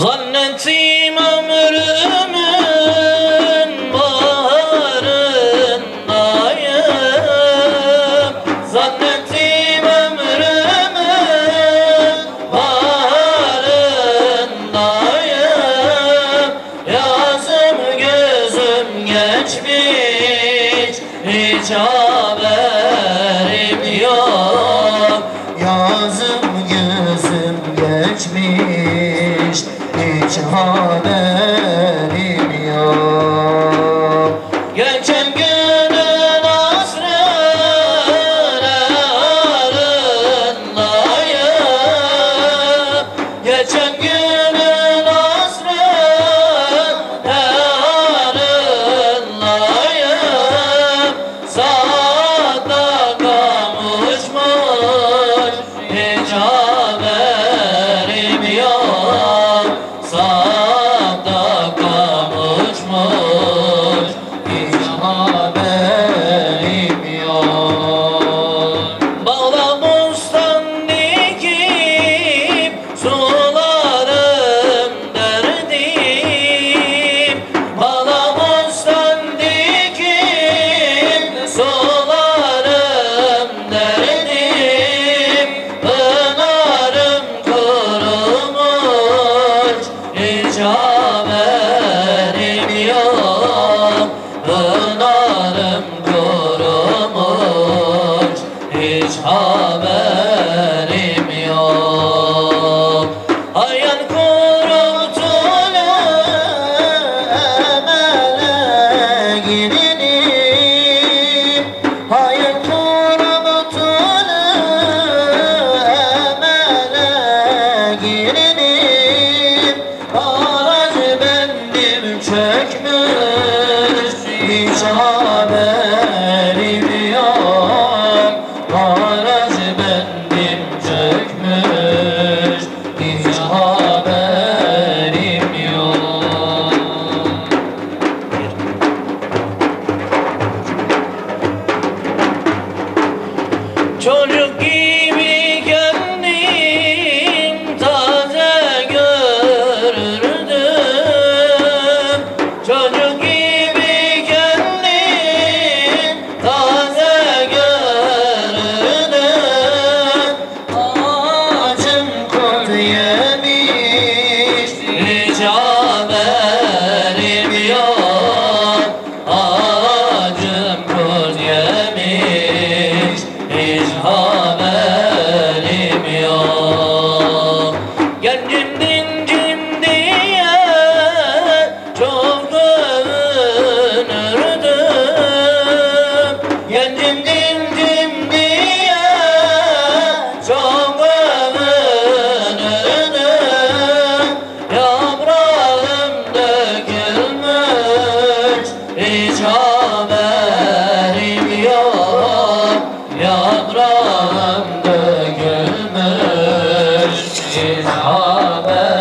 Zannettim ömrümün baharındayım Zannettim ömrümün baharındayım Yazım gözüm geçmiş hiç haberim haberim yok. Gönce çekmiş hiç haberim yok Harez bendim çekmiş hiç haberim Çocuk Amen.